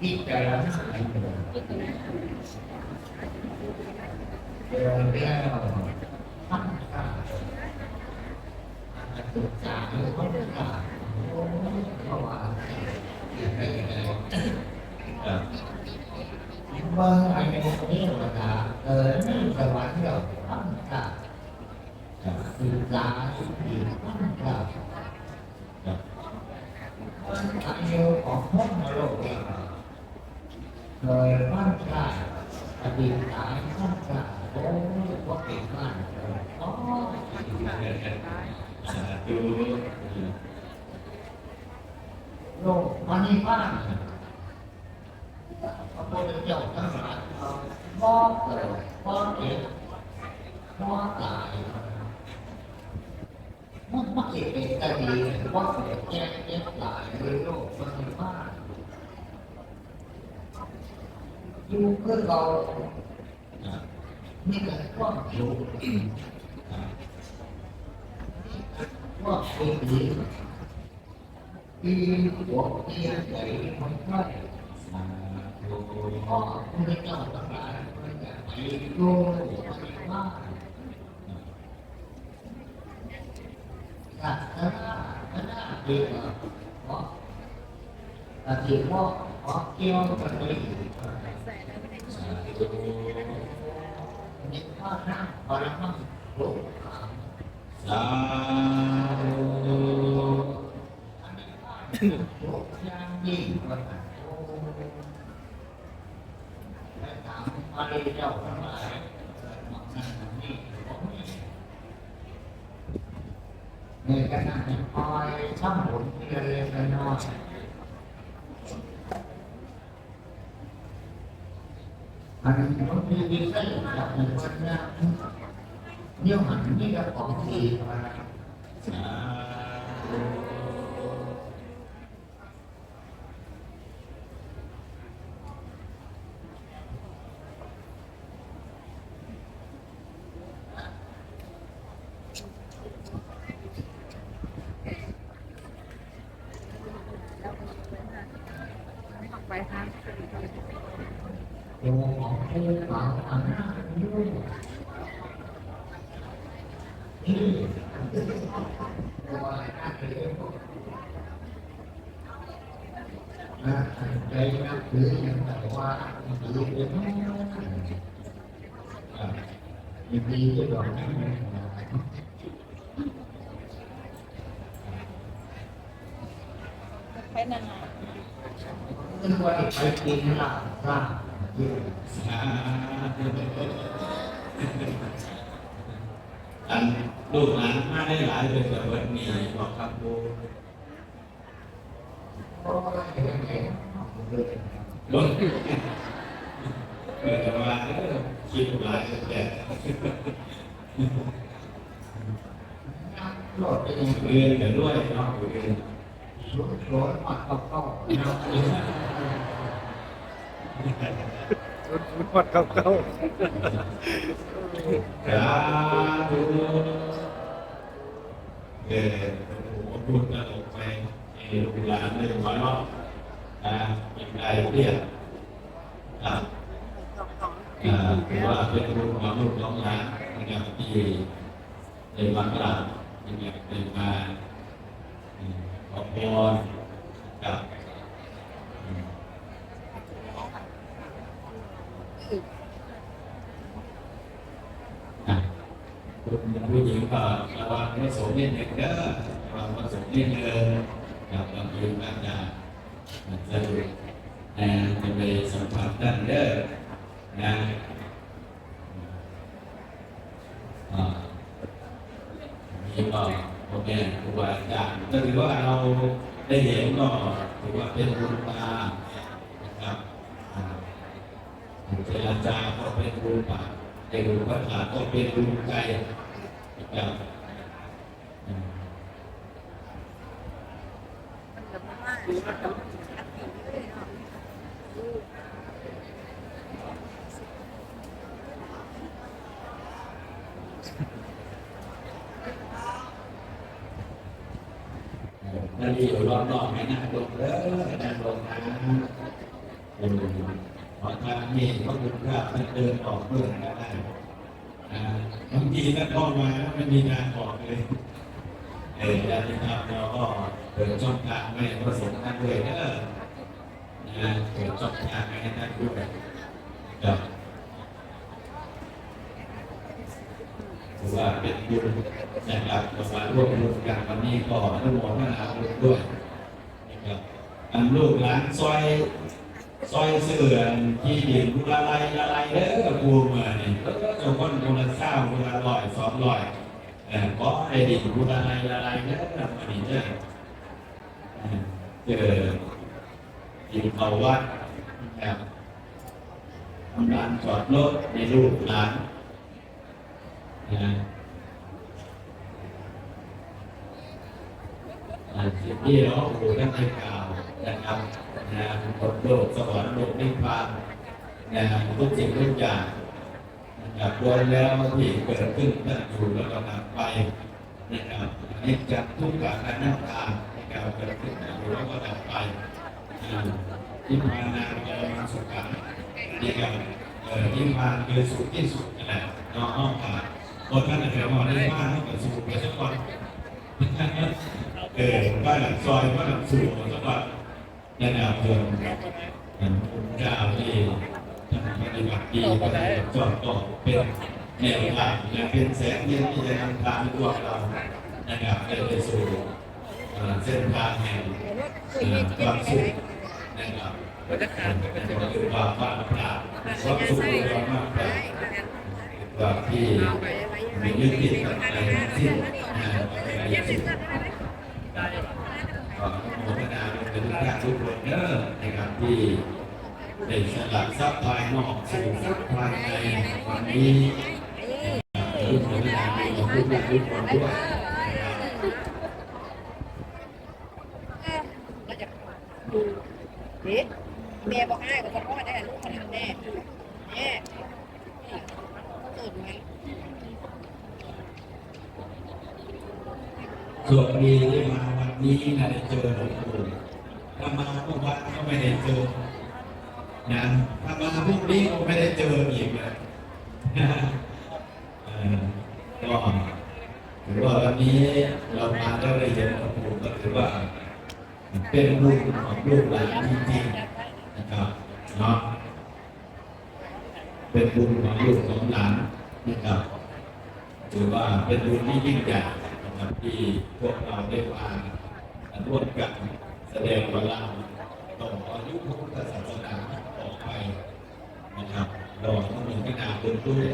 พิจารณาเดินแล้วตั้งตาศึกษาหรือว่าศึกษาโอ้เขาว่าอย่างไรอย่างไรครับว่าอันนี้นี่ว่าจะเออนี่สวรรค์เราตั้งตา ครับ ศึกษาสุขีตั้งตา ครับ อายุของห้องโลกเอง โดยตั้งตาปฏิบัติตั้งตาโอ้ก็เก่งมากเลยอ๋อสาธุโลกมันนี่บ้างพระพุทธเจ้าทั้งหลายบ่เกิดบ่เจ็บบ่ตายมันไม่เกิดเป็นตาดีบ่เกิดแก่เจ็บตายในโลกมันนี่างอยู่คือเราครับนี่ก็ความอยู่ครับความเป็นดีดีหัวเตียงใจมันใกล้สาธุพ่อคุณเจ้าทั้งหลายมันจะไปโลกไปบ้าน ศาสนาศาสนาเดียวเพราะแต่ที่ว่าเพราะเกี่ยวกันเลยสาธุนี่พ่อนั่งพอ แล้วมั่งโลกขาม สาธุ อันนี้ว่าโลกยางยิ่งกว่านั้นโอ้และถามอะไรเจ้าทั้งหลายมันนั่นมันนี่ผมนี่ในขณะที่คอยางหนเล็กๆน้อยๆอันนี้มันมีวิสัยจานวันนี้เนี่ยหันนี่ก็ของทีมา สาธุ ไปทาง ตัวของผู้หลังอันนั้นยุ่งนี่ตัวนั้นเองนะใจนับถืออย่างแต่ว่าถือเป็นยินดีที่ดอกนี้ไปนานนึกว่าไปกินลาบลาบ อันลูกหลานมาได้หลายเป็นแบบวันนี้บอกครับโอ้ยเห็นเห็นเลยรถเกิดจะมาเออคิดหลายแต่หลอดไปเองเรียนกันด้วยเนาะรียนสวยสวยมากเข้าเข้า นะรุดวัดเก่าสาธุเออโอ้โหพูดกันออกไปเออลูกหลานในหัวเนาะอ่าอย่างไรเรียกอ่าอ่าถือว่าเป็นลูกของลูกของหลานนะครับที่ได้มากราบนะครับได้มาขอพรกับอืม อะคุณผู้หญิงก็ระวังไม่สมนิดหนึ่งเด้อระวังไม่สมนิดหนึ่งกับบางทีอาจจะอาจจะแอนจะไปสัมผัสด้านเด้อนะอ่านี่ก็โอเคครูบาอาจารย์ก็ถือว่าเราได้เห็นก็ถือว่าเป็นบุญตา เจรจาก็เป็นบุญตาเด็กภาษาก็เป็นบุญใจนะครับอืมนั่นอยู่รอบนอกให้นั่งลงเด้อนั่งลงนะ เออเพราะทางนี้ก็คุณค่าท่านเดินออกเมื่อก็ได้อ่าบางทีท่านเข้ามาแล้วไม่มีทางออกเลยเออญาติธรรมเราก็เปิดช่องทางให้พระสงฆ์ท่านด้วยเด้อนะเปิดช่องทางให้ท่านด้วยครับถือว่าเป็นบุญนะครับเรามาร่วมบุญกันวันนี้ก็อนุโมทนาบุญด้วยนะครับอันลูกหลานซอย ซอยเสื่อนที่เดินกุละไรละไรเด้อปูเมื่อนี่แล้วก็เจ้าคนคนละเศร้าคนละร้อยสองร้อยเออเพราะไอ้ดินบูรณะอะไรเนี่ยนะมันนี่เนี่ยเอ่อเจอดินเขาวัดนะครับทำการจอดรถในลูกหลานนะอ่าสิ่งที่เราโอ้ได้ให้กล่าว นะครับนะคนโลกสวรรค์โลกนิพพานนะทุกสิ่งทุกอย่างนะครับรวมแล้วที่เกิดขึ้นตั้งอยู่แล้วก็นำไปนะครับนนี้จากทุกการอนัตตานะครับเกิดขึ้นตั้งอยู่แล้วก็ดับไปอ่าที่มานาเอมาสุขังนี่ก็เอ่อที่มาคือสุขที่สุดนั่นแหละน้องผ่าคนท่านจะบอกได้ว่าต้องเกิดสุขไปสักวันเออบ้านหลังซอยบ้านหลังสู่สักวัน แนและเพื่อนคุณเจ้าที่ปฏิบัติดีก็ได้จอดต่อเป็นแนวทางและเป็นแสงเทียนที่จะนำทางพวกเรานะครับไปสู่เอ่เส้นทางแห่งความสุขนะครับก็คือความภาคปราบความสุขความภาคปราบความที่มียึดติดกับอะไรทั้งสิ้นนะครับอะไรอย่างสิ้นก็อนุโมทนา เป็นทุกท่านทุกคนเด้อนะครับที่ได้สลัดทรัพย์ภายนอกสู่ทรัพย์ภายในวันนี้ทุกคนได้มีทุกท่านทุกคนด้วยเราจะดูเด็กเมียบอกให้กับพ่อได้ลูกเขาทำแน่แน่เกิดไหมส่วนดีที่มาวันนี้นะได้เจอหลวงปู่ ถ้ามาทุกวันก็ไม่ได้เจอนะถ้ามาพรุ่งนี้ก็ไม่ได้เจออีกเลยเออก็ถือว่าวันนี้เรามาได้เห็นหลวงปู่ก็ถือว่า เป็นบุญของลูกหลานจริงๆนะครับเนาะเป็นบุญของลูกของหลานนะครับถือว่าเป็นบุญที่ยิ่งใหญ่นะครับที่พวกเราได้มาร่วมกัน ดงพลังต่ออายุพุทธศาสนาออกไปนะครับรอทั้งหนึ่งก็นาบุญด้วย